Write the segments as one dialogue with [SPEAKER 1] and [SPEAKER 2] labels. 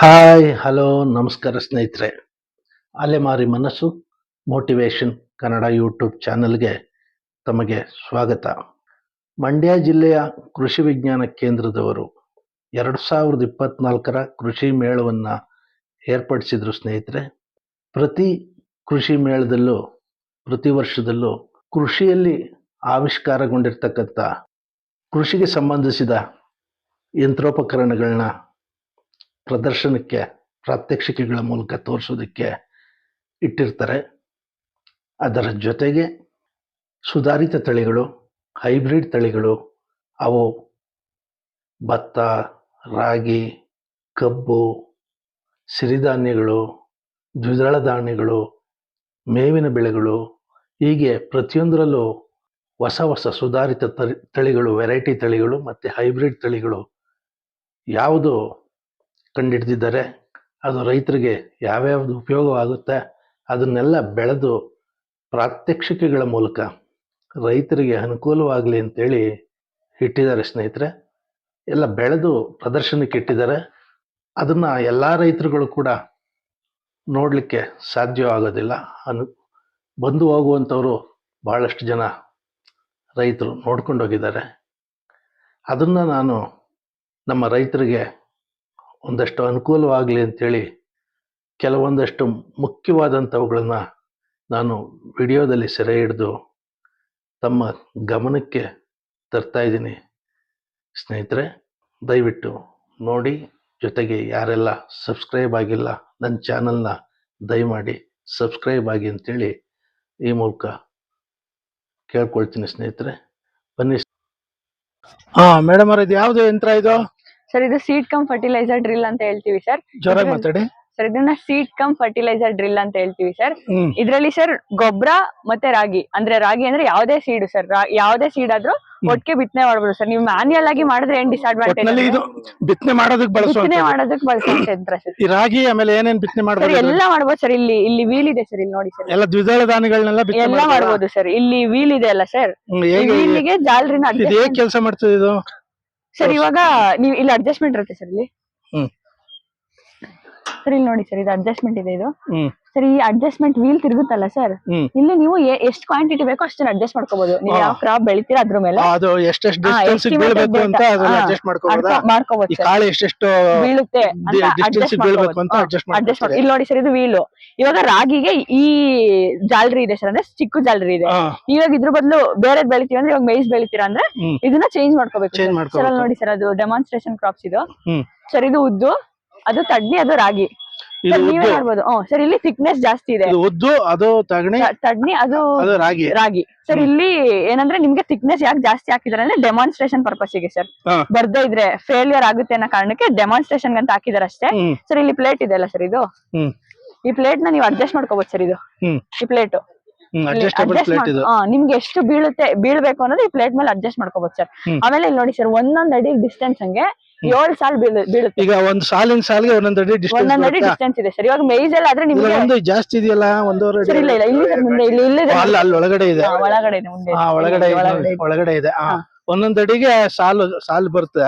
[SPEAKER 1] Hi, hello, ನಮಸ್ಕಾರ ಸ್ನೇಹಿತರೆ. ಅಲೆಮಾರಿ ಮನಸ್ಸು, ಮೋಟಿವೇಶನ್ ಕನ್ನಡ ಯೂಟ್ಯೂಬ್ ಚಾನಲ್ಗೆ ತಮಗೆ ಸ್ವಾಗತ. ಮಂಡ್ಯ ಜಿಲ್ಲೆಯ ಕೃಷಿ ವಿಜ್ಞಾನ ಕೇಂದ್ರದವರು ಎರಡು ಸಾವಿರದ ಇಪ್ಪತ್ನಾಲ್ಕರ ಕೃಷಿ ಮೇಳವನ್ನು ಏರ್ಪಡಿಸಿದರು ಸ್ನೇಹಿತರೆ. ಪ್ರತಿ ಕೃಷಿ ಮೇಳದಲ್ಲೂ, ಪ್ರತಿ ವರ್ಷದಲ್ಲೂ ಕೃಷಿಯಲ್ಲಿ ಆವಿಷ್ಕಾರಗೊಂಡಿರ್ತಕ್ಕಂಥ ಕೃಷಿಗೆ ಸಂಬಂಧಿಸಿದ ಯಂತ್ರೋಪಕರಣಗಳನ್ನ ಪ್ರದರ್ಶನಕ್ಕೆ, ಪ್ರಾತ್ಯಕ್ಷಿಕೆಗಳ ಮೂಲಕ ತೋರಿಸೋದಕ್ಕೆ ಇಟ್ಟಿರ್ತಾರೆ. ಅದರ ಜೊತೆಗೆ ಸುಧಾರಿತ ತಳಿಗಳು, ಹೈಬ್ರಿಡ್ ತಳಿಗಳು, ಅವು ಭತ್ತ, ರಾಗಿ, ಕಬ್ಬು, ಸಿರಿಧಾನ್ಯಗಳು, ದ್ವಿದಳ ಧಾನ್ಯಗಳು, ಮೇವಿನ ಬೆಳೆಗಳು, ಹೀಗೆ ಪ್ರತಿಯೊಂದರಲ್ಲೂ ಹೊಸ ಹೊಸ ಸುಧಾರಿತ ತಳಿ ತಳಿಗಳು, ವೆರೈಟಿ ತಳಿಗಳು ಮತ್ತು ಹೈಬ್ರಿಡ್ ತಳಿಗಳು ಯಾವುದು ಕಂಡುಹಿಡ್ದಿದ್ದಾರೆ ಅದು ರೈತರಿಗೆ ಯಾವ್ಯಾವ್ದು ಉಪಯೋಗವಾಗುತ್ತೆ, ಅದನ್ನೆಲ್ಲ ಬೆಳೆದು ಪ್ರಾತ್ಯಕ್ಷಿಕೆಗಳ ಮೂಲಕ ರೈತರಿಗೆ ಅನುಕೂಲವಾಗಲಿ ಅಂತೇಳಿ ಇಟ್ಟಿದ್ದಾರೆ ಸ್ನೇಹಿತರೆ. ಎಲ್ಲ ಬೆಳೆದು ಪ್ರದರ್ಶನಕ್ಕೆ ಇಟ್ಟಿದ್ದಾರೆ. ಅದನ್ನು ಎಲ್ಲ ರೈತರುಗಳು ಕೂಡ ನೋಡಲಿಕ್ಕೆ ಸಾಧ್ಯವಾಗೋದಿಲ್ಲ. ಅನು, ಬಂದು ಹೋಗುವಂಥವರು ಭಾಳಷ್ಟು ಜನ ರೈತರು ನೋಡ್ಕೊಂಡೋಗಿದ್ದಾರೆ ಅದನ್ನು ನಾನು ನಮ್ಮ ರೈತರಿಗೆ ಒಂದಷ್ಟು ಅನುಕೂಲವಾಗಲಿ ಅಂತೇಳಿ ಕೆಲವೊಂದಷ್ಟು ಮುಖ್ಯವಾದಂಥವುಗಳನ್ನು ನಾನು ವಿಡಿಯೋದಲ್ಲಿ ಸೆರೆ ಹಿಡಿದು ತಮ್ಮ ಗಮನಕ್ಕೆ ತರ್ತಾ ಇದ್ದೀನಿ. ಸ್ನೇಹಿತರೆ, ದಯವಿಟ್ಟು ನೋಡಿ, ಜೊತೆಗೆ ಯಾರೆಲ್ಲ ಸಬ್ಸ್ಕ್ರೈಬ್ ಆಗಿಲ್ಲ, ನನ್ನ ಚಾನಲ್ನ ದಯಮಾಡಿ ಸಬ್ಸ್ಕ್ರೈಬ್ ಆಗಿ ಅಂತೇಳಿ ಈ ಮೂಲಕ ಕೇಳ್ಕೊಳ್ತೀನಿ ಸ್ನೇಹಿತರೆ. ಬನ್ನಿ.
[SPEAKER 2] ಹಾಂ ಮೇಡಮ್ ಅವ್ರ, ಇದು ಯಾವ್ದು ಯಂತ್ರ ಇದು?
[SPEAKER 3] ಸರ್ ಇದು ಸೀಟ್ ಕಮ್ ಫರ್ಟಿಲೈಸರ್ ಡ್ರಿಲ್ ಅಂತ ಹೇಳ್ತೀವಿ ಸರ್.
[SPEAKER 2] ಮಾತಾಡಿ.
[SPEAKER 3] ಸರ್ ಇದನ್ನ ಸೀಡ್ ಕಮ್ ಫರ್ಟಿಲೈಸರ್ ಡ್ರಿಲ್ ಅಂತ ಹೇಳ್ತೀವಿ ಸರ್. ಇದ್ರಲ್ಲಿ ಸರ್ ಗೊಬ್ಬರ ಮತ್ತೆ ರಾಗಿ. ಅಂದ್ರೆ ರಾಗಿ ಅಂದ್ರೆ ಯಾವ್ದೇ ಸೀಡ್ ಸರ್. ಯಾವ್ದೇ ಸೀಡ್ ಆದ್ರೂ ಒಟ್ಟಿಗೆ ಬಿತ್ತನೆ ಮಾಡಬಹುದು ಸರ್. ನೀವು ಮ್ಯಾನ್ಯಲ್ ಆಗಿ ಮಾಡಿದ್ರೆ ಏನ್
[SPEAKER 2] ಇದು
[SPEAKER 3] ಡಿಸ್ಅಡ್ವಾಂಟೇಜ್
[SPEAKER 2] ಬಿತ್ತನೆ ಮಾಡೋದಕ್ಕೆ
[SPEAKER 3] ಬಿತ್ತನೆ ಮಾಡೋದಕ್ಕೆ
[SPEAKER 2] ರಾಗಿ ಆಮೇಲೆ ಏನೇನ್ ಬಿತ್ತನೆ
[SPEAKER 3] ಸರ್
[SPEAKER 2] ಮಾಡ್ಬೋದು
[SPEAKER 3] ಎಲ್ಲ ಮಾಡ್ಬೋದು ಸರ್. ಇಲ್ಲಿ ಇಲ್ಲಿ ವೀಲ್ ಇದೆ ಸರ್ ಇಲ್ಲಿ ನೋಡಿ ಸರ್.
[SPEAKER 2] ಎಲ್ಲ ದ್ವಿದಳ ಧಾನ್ಯಗಳನ್ನೆಲ್ಲ
[SPEAKER 3] ಎಲ್ಲ
[SPEAKER 2] ಮಾಡಬಹುದು
[SPEAKER 3] ಮಾಡ್ಬೋದು ಸರ್. ಇಲ್ಲಿ ವೀಲ್ ಇದೆ ಅಲ್ಲ ಸರ್. ವೀಲಿಗೆ ಜಾಲರಿನ
[SPEAKER 2] ಇದು ಹೇಗೆ ಕೆಲಸ ಮಾಡ್ತದೆ ಇದು?
[SPEAKER 3] ಸರ್ ಇವಾಗ ನೀವು ಇಲ್ಲಿ ಅಡ್ಜಸ್ಟ್ಮೆಂಟ್ ಇರುತ್ತೆ ಸರ್ ಇಲ್ಲಿ.
[SPEAKER 2] ಹ್ಮ್.
[SPEAKER 3] ಸರ್ ಇಲ್ಲಿ ನೋಡಿ ಸರ್ ಇದು ಅಡ್ಜಸ್ಟ್ಮೆಂಟ್ ಇದೆ ಇದು.
[SPEAKER 2] ಹ್ಮ್.
[SPEAKER 3] ಸರ್ ಈ ಅಡ್ಜಸ್ಟ್ಮೆಂಟ್ ವೀಲ್ ತಿರುಗುತ್ತಲ್ಲ ಸರ್ ಇಲ್ಲಿ ನೀವು ಎಷ್ಟು ಕ್ವಾಂಟಿಟಿ ಬೇಕೋ ಅಷ್ಟನ್ನ ಅಡ್ಜಸ್ಟ್ ಮಾಡ್ಕೋಬಹುದು ನೀವು ಯಾವ ಕ್ರಾಪ್ ಬೆಳಿತೀರಾ ಅದ್ರ ಮೇಲೆ?
[SPEAKER 2] ಅದು ಎಷ್ಟೆಷ್ಟು ಡಿಸ್ಟೆನ್ಸ್ ಬೀಳಬೇಕು ಅಂತ ಅದನ್ನ ಅಡ್ಜಸ್ಟ್
[SPEAKER 3] ಮಾಡ್ಕೋಬಹುದು
[SPEAKER 2] ಈ ಕಾಳು ಎಷ್ಟೆಷ್ಟು
[SPEAKER 3] ಬೀಳುತ್ತೆ ಅಂತ
[SPEAKER 2] ಡಿಸ್ಟೆನ್ಸ್ ಬೀಳಬೇಕು ಅಂತ ಅಡ್ಜಸ್ಟ್
[SPEAKER 3] ಹಾ, adjust
[SPEAKER 2] ಮಾಡ್ಕೊತಾರೆ.
[SPEAKER 3] ಮಾಡಿ. ಇಲ್ಲಿ ನೋಡಿ ಸರ್ ಇದು ವೀಲ್ ಇವಾಗ ರಾಗಿಗೆ ಈ ಜಾಲರಿ ಇದೆ ಸರ್ ಅಂದ್ರೆ ಚಿಕ್ಕ ಜಾಲರಿ ಇದೆ. ಇವಾಗ ಇದ್ರ ಬದಲು ಬೇರೆ ಬೆಳಿತೀವಿ ಅಂದ್ರೆ ಇವಾಗ ಮೈಸ್ ಬೆಳಿತೀರಾ ಅಂದ್ರೆ ಇದನ್ನ ಚೇಂಜ್ ಮಾಡ್ಕೋಬೇಕು ಸರ್ ಅಲ್ಲಿ ನೋಡಿ ಸರ್ ಅದು ಡೆಮಾನ್ಸ್ಟ್ರೇಷನ್ ಕ್ರಾಪ್ಸ್ ಇದು. ಸರ್ ಇದು ಉದ್ದು ಅದು ತಡ್ಡಿ ಅದು ರಾಗಿ.
[SPEAKER 2] ಇದು
[SPEAKER 3] ನೀವೇ ಹ್ಮ್ ಸರ್ ಇಲ್ಲಿ ಥಿಕ್ನೆಸ್ ಜಾಸ್ತಿ ಇದೆ.
[SPEAKER 2] ಇದು ಉದ್ದು ಅದು ತಗಣಿ
[SPEAKER 3] ತಡ್ನಿ ಅದು
[SPEAKER 2] ಅದು ರಾಗಿ.
[SPEAKER 3] ರಾಗಿ. ಸರ್ ಇಲ್ಲಿ ಏನಂದ್ರೆ ನಿಮ್ಗೆ ಥಿಕ್ನೆಸ್ ಯಾಕೆ ಜಾಸ್ತಿ ಹಾಕಿದಾರೆ ಅಂದ್ರೆ ಡೆಮಾನ್ಸ್ಟ್ರೇಷನ್ ಪರ್ಪಸ್ಗೆ ಸರ್.
[SPEAKER 2] ಹಾ.
[SPEAKER 3] ಬರ್ದೇ ಇದ್ರೆ ಫೇಲಿಯರ್ ಆಗುತ್ತೆ ಅನ್ನೋ ಕಾರಣಕ್ಕೆ ಡೆಮಾನ್ಸ್ಟ್ರೇಷನ್ ಅಂತ ಹಾಕಿದಾರೆ ಅಷ್ಟೇ
[SPEAKER 2] ಹ್ಮ್.
[SPEAKER 3] ಸರ್ ಇಲ್ಲಿ ಪ್ಲೇಟ್ ಇದೆ ಅಲ್ಲ ಸರ್ ಇದು?
[SPEAKER 2] ಹ್ಮ್.
[SPEAKER 3] ಈ ಪ್ಲೇಟ್ನ ನೀವು ಅಡ್ಜಸ್ಟ್ ಮಾಡ್ಕೋಬಹುದು ಸರ್ ಇದು.
[SPEAKER 2] ಹ್ಮ್.
[SPEAKER 3] ಈ ಪ್ಲೇಟ್
[SPEAKER 2] ಹ್ಮ್ ಅಡ್ಜಸ್ಟಬಲ್ ಪ್ಲೇಟ್ ಇದು.
[SPEAKER 3] ನಿಮ್ಗೆ ಎಷ್ಟು ಬೀಳುತ್ತೆ ಬೀಳ್ಬೇಕು ಅನ್ನೋದು ಈ ಪ್ಲೇಟ್ ಮೇಲೆ ಅಡ್ಜಸ್ಟ್ ಮಾಡ್ಕೋಬಹುದು ಸರ್.
[SPEAKER 2] ಹ್ಮ್.
[SPEAKER 3] ಆಮೇಲೆ ಇಲ್ಲಿ ನೋಡಿ ಸರ್ ಒಂದೊಂದ್ ಅಡಿ ಡಿಸ್ಟೆನ್ಸ್ ಹಂಗೆ ಏಳು ಸಾಲ್ ಬೀಳು ಬೀಳುತ್ತೆ.
[SPEAKER 2] ಈಗ ಒಂದ್ ಸಾಲಿನ ಸಾಲಿಗೆ ಒಂದೊಂದ್ ಅಡಿ
[SPEAKER 3] ಒಂದೊಂದ್ ಅಡಿ
[SPEAKER 2] ಡಿಸ್ಟೆನ್ಸ್
[SPEAKER 3] ಇದೆ ಸರ್. ಇವಾಗ ಮೇಜ್ ಎಲ್ಲ ಆದ್ರೆ ನಿಮ್ಗೆ
[SPEAKER 2] ಒಂದು ಜಾಸ್ತಿ ಇದೆಯಲ್ಲ? ಒಂದೂವರೆ ಅಡಿ
[SPEAKER 3] ಇಲ್ಲ ಇಲ್ಲ ಇಲ್ಲಿ ಸರ್ ಮುಂದೆ ಇಲ್ಲಿ ಇಲ್ಲಿದೆ
[SPEAKER 2] ಅಲ್ಲ ಅಲ್ಲಿ ಒಳಗಡೆ ಇದೆ.
[SPEAKER 3] ಒಳಗಡೆ ಇದೆ ಮುಂದೆ.
[SPEAKER 2] ಆ ಒಳಗಡೆ ಇದೆ,
[SPEAKER 3] ಒಳಗಡೆ ಇದೆ.
[SPEAKER 2] ಒಂದೊಂದ್ ಅಡಿಗೆ ಸಾಲು ಸಾಲು ಬರುತ್ತೆ.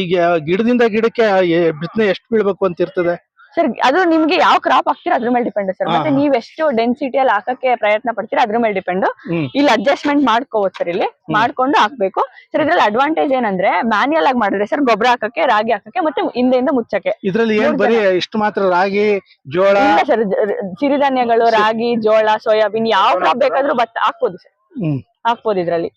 [SPEAKER 2] ಈಗ ಗಿಡದಿಂದ ಗಿಡಕ್ಕೆ ಬಿತ್ತನೆ ಎಷ್ಟು ಬೀಳ್ಬೇಕು ಅಂತ ಇರ್ತದೆ?
[SPEAKER 3] ಸರ್ ಅದು ನಿಮ್ಗೆ ಯಾವ ಕ್ರಾಪ್ ಹಾಕ್ತೀರಾ ಅದ್ರ ಮೇಲೆ ಡಿಪೆಂಡ್ ಸರ್ ಮತ್ತೆ. ನೀವ್ ಎಷ್ಟು ಡೆನ್ಸಿಟಿ ಅಲ್ಲಿ ಹಾಕಕ್ಕೆ ಪ್ರಯತ್ನ ಪಡ್ತೀರಾ ಅದ್ರ ಮೇಲೆ ಡಿಪೆಂಡ್ ಇಲ್ಲಿ ಅಡ್ಜಸ್ಟ್ಮೆಂಟ್ ಮಾಡ್ಕೋಬಹುದು ಸರ್ ಇಲ್ಲಿ. ಮಾಡ್ಕೊಂಡು ಹಾಕ್ಬೇಕು. ಸರ್ ಇದ್ರಲ್ಲಿ ಅಡ್ವಾಂಟೇಜ್ ಏನಂದ್ರೆ ಮ್ಯಾನ್ಯಲ್ ಆಗಿ ಮಾಡಿದ್ರೆ ಸರ್ ಗೊಬ್ಬರ ಹಾಕಕ್ಕೆ ರಾಗಿ ಹಾಕಕ್ಕೆ ಮತ್ತೆ ಹಿಂದೆಯಿಂದ ಮುಚ್ಚಕ್ಕೆ.
[SPEAKER 2] ಇದ್ರಲ್ಲಿ ಏನ್ ಬರೀ ಇಷ್ಟು ಮಾತ್ರ ರಾಗಿ ಜೋಳ?
[SPEAKER 3] ಇಲ್ಲ ಸರ್ ಸಿರಿಧಾನ್ಯಗಳು ರಾಗಿ ಜೋಳ ಸೋಯಾಬೀನ್ ಯಾವ ಕ್ರಾಪ್ ಬೇಕಾದ್ರೂ ಭತ್ತ ಹಾಕ್ಬೋದು ಸರ್ ಹಾಕ್ಬೋದು ಇದ್ರಲ್ಲಿ.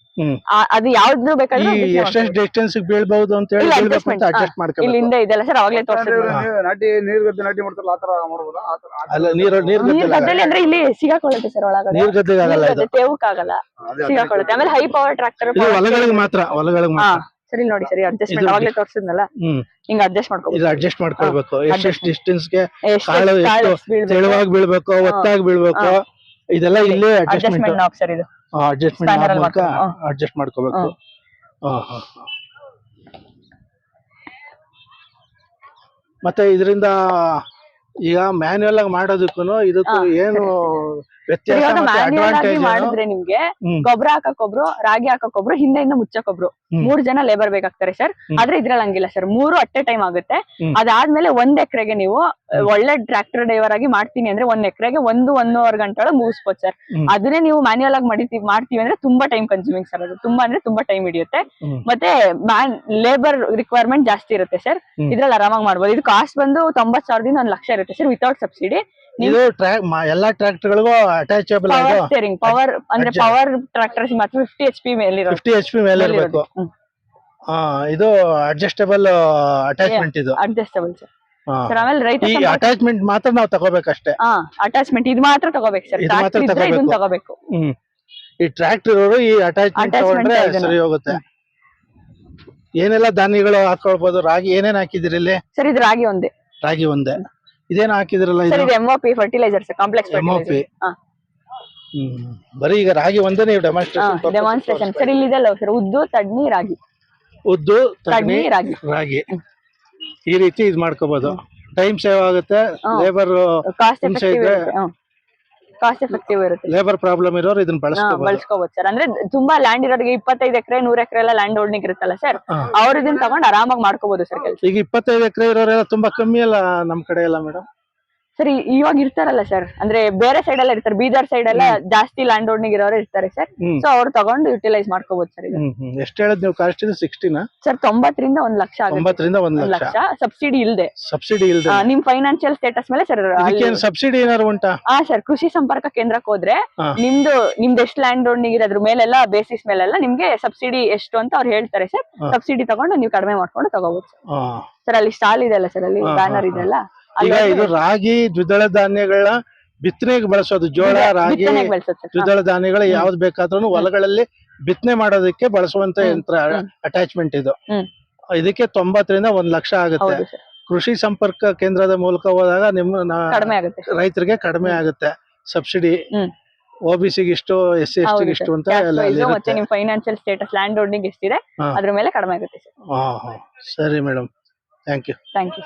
[SPEAKER 3] ಅದು ಯಾವ್ದು ಬೇಕಾದ್ರೆ
[SPEAKER 2] ಎಷ್ಟೆಷ್ಟು ಡಿಸ್ಟೆನ್ಸ್ ಬೀಳ್ಬಹುದು ಅಂತ ಹೇಳಿ ಬೀಳ್ಬೇಕು ಅಂತ ಅಡ್ಜಸ್ಟ್
[SPEAKER 3] ಇದೆಲ್ಲ ಸರ್ ಅವಾಗ್ಲೇ ತೋರಿಸಿದ್ರು
[SPEAKER 4] ನಾಟಿ ನೀರ್ ಗದ್ದೆ ನಾಟಿ ಮಾಡ್ತಾರಲ್ಲ ಆತರ ಮಾಡ್ಬೋದಾ? ಆತರ
[SPEAKER 2] ಅಲ್ಲ ನೀರು ನೀರ್
[SPEAKER 3] ನೀರ್ ಗದ್ದೆಲಿ ಅಂದ್ರೆ ಇಲ್ಲಿ ಸಿಗಾಕೊಳ್ಳುತ್ತೆ ಸರ್ ಒಳಗಡೆ.
[SPEAKER 2] ನೀರ್ ಗದ್ದೆಗೆ ಆಗಲ್ಲ ಇದು.
[SPEAKER 3] ತೇವಕ್ಕಾಗಲ್ಲ.
[SPEAKER 4] ಅದೇ
[SPEAKER 3] ಸಿಗಾಕೊಳ್ಳುತ್ತೆ. ಆಮೇಲೆ ಹೈ ಪವರ್ ಟ್ರಾಕ್ಟರ್
[SPEAKER 2] ಹೊಲಗಳಿಗೆ ಮಾತ್ರ ಹೊಲಗಳಿಗೆ ಮಾತ್ರ.
[SPEAKER 3] ಸರಿ ನೋಡಿ ಸರಿ ಅಡ್ಜಸ್ಟ್ಮೆಂಟ್ ಅವಾಗ್ಲೇ ತೋರಿಸಿದ್ನಲ್ಲ.
[SPEAKER 2] ಹ್ಮ್.
[SPEAKER 3] ಹಿಂಗ ಅಡ್ಜಸ್ಟ್ ಮಾಡ್ಕೊ
[SPEAKER 2] ಇದು ಅಡ್ಜಸ್ಟ್ ಮಾಡ್ಕೊಳ್ಬೇಕು. ಎಷ್ಟೆಷ್ಟು.
[SPEAKER 3] ಡಿಸ್ಟೆನ್ಸ್ಗೆ
[SPEAKER 2] ಕಾಳು ತೆಳುವಾಗಿ ಬೀಳ್ಬೇಕು ಒತ್ತಾಗಿ ಬೀಳ್ಬೇಕು ಇದೆಲ್ಲ ಇಲ್ಲೇ ಅಡ್ಜಸ್ಟ್ಮೆಂಟ್
[SPEAKER 3] ನಾಕ್ ಸರ್ ಇದು.
[SPEAKER 2] ಅಡ್ಜಸ್ಟ್ಮೆಂಟ್ ಮೂಲಕ ಅಡ್ಜಸ್ಟ್ ಮಾಡ್ಕೋಬೇಕು. ಮತ್ತೆ ಇದರಿಂದ ಈಗ ಮ್ಯಾನ್ಯುಯಲ್ ಆಗಿ ಮಾಡೋದಕ್ಕೂ ಇದಕ್ಕೂ ಏನು
[SPEAKER 3] ಮಾಡಿದ್ರೆ ನಿಮ್ಗೆ. ಗೊಬ್ಬರ ಹಾಕಕ್ಕೊಬ್ರು ರಾಗಿ ಹಾಕಕ್ಕೊಬ್ರು ಹಿಂದೆಯಿಂದ ಮುಚ್ಚಕ್ಕೊಬ್ರು. ಮೂರ್ ಜನ ಲೇಬರ್ ಬೇಕಾಗ್ತಾರೆ ಸರ್ ಆದ್ರೆ ಇದ್ರಲ್ಲಿ ಹಂಗಿಲ್ಲ ಸರ್ ಮೂರು ಅಟ್ ಎ ಟೈಮ್ ಆಗುತ್ತೆ. ಅದಾದ್ಮೇಲೆ ಒಂದ್ ಎಕರೆಗೆ ನೀವು ಒಳ್ಳೆ ಟ್ರಾಕ್ಟರ್ ಡ್ರೈವರ್ ಆಗಿ ಮಾಡ್ತೀನಿ ಅಂದ್ರೆ ಒಂದ್ ಎಕರೆಗೆ ಒಂದು ಒಂದೂವರೆ ಗಂಟೆ ಒಳಗೆ ಮುಗಿಸ್ಬೋದು ಸರ್. ಅದನ್ನೇ ನೀವು ಮ್ಯಾನ್ಯಲ್ ಆಗಿ ಮಾಡಿತೀವಿ ಮಾಡ್ತೀವಿ ಅಂದ್ರೆ ತುಂಬಾ ಟೈಮ್ ಕನ್ಸ್ಯೂಮಿಂಗ್ ಸರ್ ಅದು. ತುಂಬಾ ಅಂದ್ರೆ ತುಂಬಾ ಟೈಮ್ ಹಿಡಿಯುತ್ತೆ. ಮತ್ತೆ ಮ್ಯಾನ್ ಲೇಬರ್ ರಿಕ್ವೈರ್ಮೆಂಟ್ ಜಾಸ್ತಿ ಇರುತ್ತೆ ಸರ್. ಇದ್ರಲ್ಲಿ ಆರಾಮಾಗಿ ಮಾಡ್ಬೋದು. ಇದು ಕಾಸ್ಟ್ ಬಂದು ತೊಂಬತ್ ಸಾವಿರದಿಂದ ಒಂದ್ ಲಕ್ಷ ಇರುತ್ತೆ ಸರ್ ವಿತೌಟ್ ಸಬ್ಸಿಡಿ
[SPEAKER 2] ಇದು ಟ್ರ್ಯಾಕ್ ಎಲ್ಲಾ ಟ್ರ್ಯಾಕ್ಟರ್ಗಳಿಗೂ ಅಟ್ಯಾಚಬಲ್
[SPEAKER 3] ಪವರ್ ಸ್ಟೇರಿಂಗ್ ಪವರ್ ಅಂದ್ರೆ ಪವರ್ ಟ್ರಾಕ್ಟರ್ಸ್ ಮಾತ್ರ ಫಿಫ್ಟಿ ಎಚ್ ಪಿ ಮೇಲೆ.
[SPEAKER 2] ಫಿಫ್ಟಿ ಎಚ್ ಪಿ ಮೇಲೆ ಇರಬೇಕು. ಇದು ಅಡ್ಜಸ್ಟಬಲ್ ಅಟ್ಯಾಚ್ಮೆಂಟ್ ಇದು.
[SPEAKER 3] ಅಡ್ಜಸ್ಟಬಲ್ ಸರ್ ಸರ್ ಆಮೇಲೆ ರೈತ
[SPEAKER 2] ಈ ಅಟ್ಯಾಚ್ಮೆಂಟ್ ಮಾತ್ರ ನಾವು ತಗೋಬೇಕಷ್ಟೇ
[SPEAKER 3] ಹಾ ಅಟ್ಯಾಚ್ಮೆಂಟ್ ಇದು ಮಾತ್ರ ತಗೋಬೇಕು ಸರ್
[SPEAKER 2] ಇದು ಮಾತ್ರ ತಗೋಬೇಕು.
[SPEAKER 3] ತಗೋಬೇಕು.
[SPEAKER 2] ಈ ಟ್ರ್ಯಾಕ್ಟರ್ ಅವರು ಈ ಅಟ್ಯಾಚ್ಮೆಂಟ್ ತಗೊಂಡ್ರೆ ಸರಿ ಹೋಗುತ್ತೆ. ಏನೆಲ್ಲ ಧಾನ್ಯಗಳು ಹಾಕೊಳ್ಬಹುದು ರಾಗಿ ಏನೇನ್ ಹಾಕಿದಿರಿ ಇಲ್ಲಿ?
[SPEAKER 3] ಸರ್ ಇದು ರಾಗಿ ಒಂದೇ.
[SPEAKER 2] ರಾಗಿ ಒಂದೇ. ಇದೇನ್ ಹಾಕಿದ್ರಲ್ಲ
[SPEAKER 3] ಸರ್
[SPEAKER 2] ಇದು
[SPEAKER 3] ಇದು M P fertilizers complex
[SPEAKER 2] MOP. ಹ್ಮ್. ಬರೀ ಈಗ ರಾಗಿ ಒಂದೇ ನೀವು ಡೆಮಾನ್ಸ್ಟ್ರೇಷನ್
[SPEAKER 3] ಡೆಮಾನ್ಸ್ಟ್ರೇಷನ್ ಸರ್ ಇಲ್ಲಿ ಇದೆಲ್ಲ ಸರ್ ಉದ್ದು ತಡ್ನಿ ರಾಗಿ.
[SPEAKER 2] ಉದ್ದು ತಡ್ನಿ
[SPEAKER 3] ತಡ್ನಿ ರಾಗಿ.
[SPEAKER 2] ರಾಗಿ. ಈ ರೀತಿ ಇದ್ ಮಾಡ್ಕೋಬಹುದು ಟೈಮ್ ಸೇವ್ ಆಗುತ್ತೆ. ಲೇಬರ್
[SPEAKER 3] ಕಾಸ್ಟ್
[SPEAKER 2] ಹಿಂಸೆ ಇದ್ರೆ-
[SPEAKER 3] ಕಾಸ್ಟ್ ಎಫೆಕ್ಟಿವ್ ಇರುತ್ತೆ
[SPEAKER 2] ಲೇಬರ್ ಪ್ರಾಬ್ಲಮ್ ಇರೋರು ಇದನ್ನ ಬಳಸ್ಕೋಬಹುದು
[SPEAKER 3] ಸರ್ ಅಂದ್ರೆ ತುಂಬಾ ಲ್ಯಾಂಡ್ ಇರೋರಿಗೆ ಇಪ್ಪತ್ತೈದು ಎಕರೆ ನೂರ ಎಕರೆ ಎಲ್ಲ ಲ್ಯಾಂಡ್ ಹೋಲ್ಡಿಂಗ್ ಇರುತ್ತಲ್ಲ ಸರ್. ಅವ್ರ ಇದನ್ನ ತಗೊಂಡ್ ಆರಾಮಾಗಿ ಮಾಡ್ಕೋಬಹುದು ಸರ್ ಕೆಲಸ.
[SPEAKER 2] ಈಗ ಇಪ್ಪತ್ತೈದು ಎಕರೆ ಇರೋರೆಲ್ಲ ತುಂಬಾ ಕಮ್ಮಿ ಅಲ್ಲ ನಮ್ ಕಡೆ ಎಲ್ಲ ಮೇಡಮ್
[SPEAKER 3] ಸರ್ ಇವಾಗ ಇರ್ತಾರಲ್ಲ ಸರ್ ಅಂದ್ರೆ ಬೇರೆ ಸೈಡ್ ಎಲ್ಲ ಇರ್ತಾರೆ. ಬೀದರ್ ಸೈಡ್ ಎಲ್ಲ ಜಾಸ್ತಿ ಲ್ಯಾಂಡ್ ಓಡ್ನಿಗೆ ಇರೋರು ಇರ್ತಾರೆ ಸರ್ ಸೊ ಅವ್ರು ತಗೊಂಡು ಯುಟಿಲೈಸ್ ಮಾಡ್ಕೋಬಹುದು ಸರ್ ಇದು
[SPEAKER 2] ಎಷ್ಟು ಹೇಳದ್ ನೀವು? ಕಾಸ್ಟ್ ಇದು ಸಿಕ್ಸ್ಟಿನ
[SPEAKER 3] ಸರ್ ತೊಂಬತ್ತರಿಂದ ಒಂದ್ ಲಕ್ಷ ಆಗುತ್ತೆ.
[SPEAKER 2] ಒಂಬತ್ತರಿಂದ ಒಂದ್ ಲಕ್ಷ.
[SPEAKER 3] ಸಬ್ಸಿಡಿ ಇಲ್ಲದೆ
[SPEAKER 2] ಸಬ್ಸಿಡಿ
[SPEAKER 3] ಇಲ್ಲದೆ ನಿಮ್ ಫೈನಾನ್ಷಿಯಲ್ ಸ್ಟೇಟಸ್ ಮೇಲೆ ಸರ್
[SPEAKER 2] ಸಬ್ಸಿಡಿ ಏನಾದ್ರು ಉಂಟಾ?
[SPEAKER 3] ಹಾ ಸರ್ ಕೃಷಿ ಸಂಪರ್ಕ ಕೇಂದ್ರಕ್ಕೆ ಹೋದ್ರೆ. ನಿಮ್ದು ನಿಮ್ದು ಎಷ್ಟು ಲ್ಯಾಂಡ್ ಓಡ್ನಿಗೆ ಇರೋದ್ರ ಮೇಲೆಲ್ಲ ಬೇಸಿಸ್ ಮೇಲೆಲ್ಲ ನಿಮ್ಗೆ ಸಬ್ಸಿಡಿ ಎಷ್ಟು ಅಂತ ಅವ್ರು ಹೇಳ್ತಾರೆ ಸರ್ ಸಬ್ಸಿಡಿ ತಗೊಂಡು ನೀವು ಕಡಿಮೆ ಮಾಡ್ಕೊಂಡು ತಗೋಬಹುದು ಸರ್ ಸರ್ ಅಲ್ಲಿ ಸ್ಟಾಲ್ ಇದೆ ಅಲ್ಲ
[SPEAKER 2] ಸರ್ ಅಲ್ಲಿ
[SPEAKER 3] ಬ್ಯಾನರ್
[SPEAKER 2] ಇದೆ
[SPEAKER 3] ಇದೆಲ್ಲ
[SPEAKER 2] ಈಗ ಇದು ರಾಗಿ ದ್ವಿದಳ ಧಾನ್ಯಗಳ ಬಿತ್ತನೆಗೆ ಬಳಸೋದು ಜೋಳ ರಾಗಿ ದ್ವಿದಳ ಧಾನ್ಯಗಳು ಯಾವ್ದು ಬೇಕಾದ್ರೂ ಹೊಲಗಳಲ್ಲಿ ಬಿತ್ತನೆ ಮಾಡೋದಕ್ಕೆ ಬಳಸುವಂತ ಯಂತ್ರ ಅಟ್ಯಾಚ್ಮೆಂಟ್ ಇದು. ಇದಕ್ಕೆ ತೊಂಬತ್ತರಿಂದ ಒಂದ್ ಲಕ್ಷ ಆಗುತ್ತೆ. ಕೃಷಿ ಸಂಪರ್ಕ ಕೇಂದ್ರದ ಮೂಲಕ ಹೋದಾಗ ನಿಮ್ಮ ರೈತರಿಗೆ ಕಡಿಮೆ ಆಗುತ್ತೆ. ಸಬ್ಸಿಡಿ ಓಬಿಸಿಗೆ ಇಷ್ಟು ಎಸ್ ಸಿ ಎಸ್
[SPEAKER 3] ಟಿ
[SPEAKER 2] ಇಷ್ಟು ಅಂತ
[SPEAKER 3] ಮತ್ತೆ ನಿಮ್ ಫೈನಾನ್ಷಿಯಲ್ ಸ್ಟೇಟಸ್ ಲ್ಯಾಂಡ್ ಹೋಲ್ಡಿಂಗ್ ಎಷ್ಟಿದೆ. ಅದ್ರ ಮೇಲೆ ಕಡಿಮೆ ಆಗುತ್ತೆ sir.
[SPEAKER 2] Madam thank you
[SPEAKER 3] thank you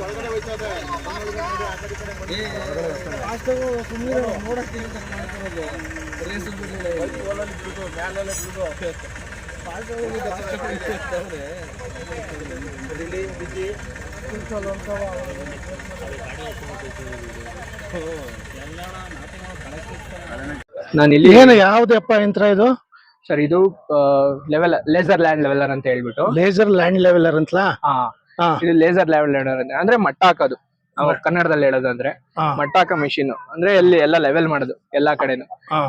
[SPEAKER 3] ಒಳಗಡೆ
[SPEAKER 2] ಹೋಯ್ತಾ ಇದೆ ಸುಮ್ಮನೆ ನೋಡಕ್ಕೆ ಮ್ಯಾಲೆಲ್ಲ ಬಿಡುದು ಬಿದ್ದಿ
[SPEAKER 5] ನಾನು ಇಲ್ಲಿ
[SPEAKER 2] ಏನು ಯಾವ್ದಪ್ಪ ಯಂತ್ರ ಇದು?
[SPEAKER 5] ಸರ್ ಇದು ಲೆವೆಲ್ ಲೇಸರ್ ಲ್ಯಾಂಡ್ ಲೆವೆಲರ್ ಅಂತ ಹೇಳ್ಬಿಟ್ಟು.
[SPEAKER 2] ಲೇಸರ್ ಲ್ಯಾಂಡ್ ಲೆವೆಲರ್ ಅಂತಲಾ?
[SPEAKER 5] ಹಾ. ಇದು ಲೇಸರ್ ಲ್ಯಾಂಡ್ ಲೆವೆಲರ್ ಅಂದ್ರೆ ಅಂದ್ರೆ ಮಟ್ಟ ಹಾಕೋದು. ನಾವು ಕನ್ನಡದಲ್ಲಿ ಹೇಳೋದಂದ್ರೆ
[SPEAKER 2] ಮಟ್ಟಾಕ
[SPEAKER 5] ಮಟ್ಟ ಹಾಕೋ ಮಿಷಿನ್ ಅಂದ್ರೆ ಎಲ್ಲಿ ಎಲ್ಲ ಲೆವೆಲ್ ಮಾಡೋದು ಎಲ್ಲಾ ಕಡೆನು.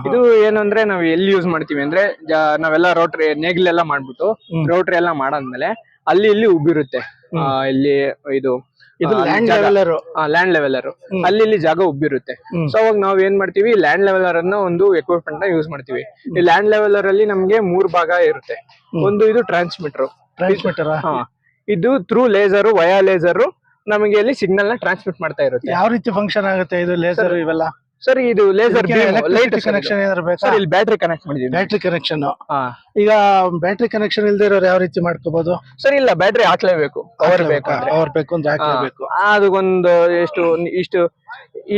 [SPEAKER 5] ಇದು ಏನಂದ್ರೆ ನಾವು ಎಲ್ಲಿ ಯೂಸ್ ಮಾಡ್ತೀವಿ ಅಂದ್ರೆ ನಾವೆಲ್ಲ ರೋಟ್ರಿ ನೇಗಿಲೆಲ್ಲ ಮಾಡ್ಬಿಟ್ಟು. ರೋಟ್ರಿ ಎಲ್ಲ ಮಾಡಾದ್ಮೇಲೆ ಅಲ್ಲಿ ಇಲ್ಲಿ ಉಬ್ಬಿರುತ್ತೆ. ಇಲ್ಲಿ ಇದು
[SPEAKER 2] ಇದು ಲ್ಯಾಂಡ್ ಲೆವೆಲರ್
[SPEAKER 5] ಅಲ್ಲಿ ಇಲ್ಲಿ ಜಾಗ ಉಬ್ಬಿರುತ್ತೆ. ಸೊ ಅವಾಗ ನಾವ್ ಏನ್ ಮಾಡ್ತೀವಿ? ಲ್ಯಾಂಡ್ ಲೆವೆಲರ್ ಅನ್ನ ಒಂದು ಎಕ್ವಿಪ್ಮೆಂಟ್ನ ಯೂಸ್ ಮಾಡ್ತೀವಿ. ಈ ಲ್ಯಾಂಡ್ ಲೆವೆಲರ್ ಅಲ್ಲಿ ನಮ್ಗೆ ಮೂರ್ ಭಾಗ ಇರುತ್ತೆ. ಒಂದು ಇದು ಟ್ರಾನ್ಸ್ಮಿಟರ್
[SPEAKER 2] ಟ್ರಾನ್ಸ್ಮಿಟರ್
[SPEAKER 5] ಹಾ. ಇದು ಥ್ರೂ ಲೇಸರ್ ವಯಾ ಲೇಸರ್ ನಮಗೆ ಇಲ್ಲಿ ಸಿಗ್ನಲ್ನ ಟ್ರಾನ್ಸ್ಮಿಟ್ ಮಾಡ್ತಾ ಇರುತ್ತೆ.
[SPEAKER 2] ಯಾವ ರೀತಿ ಫಂಕ್ಷನ್ ಆಗುತ್ತೆ ಇದು ಲೇಸರ್ ಇವೆಲ್ಲ?
[SPEAKER 5] ಸರ್ ಇದು ಲೇಸರ್ ಲೈಟ್
[SPEAKER 2] ಕನೆಕ್ಷನ್ ಏನಾದ್ರು ಬೇಕಾ?
[SPEAKER 5] ಸರ್ ಇಲ್ಲಿ ಬ್ಯಾಟ್ರಿ ಕನೆಕ್ಟ್ ಮಾಡಿದೀವಿ
[SPEAKER 2] ಬ್ಯಾಟ್ರಿ ಕನೆಕ್ಷನ್ ಈಗ ಬ್ಯಾಟ್ರಿ ಕನೆಕ್ಷನ್ ಇಲ್ದೇ ಇರೋರು ಯಾವ ರೀತಿ ಮಾಡ್ಕೋಬಹುದು
[SPEAKER 5] ಸರ್ ಇಲ್ಲ ಬ್ಯಾಟ್ರಿ ಹಾಕ್ಲೇಬೇಕು. ಅವರ್ ಬೇಕು
[SPEAKER 2] ಅವ್ರ ಬೇಕು ಅಂದ್ರೆ ಹಾಕ್ಲೇಬೇಕು.
[SPEAKER 5] ಅದಕ್ಕೊಂದು ಎಷ್ಟು ಇಷ್ಟು ಈ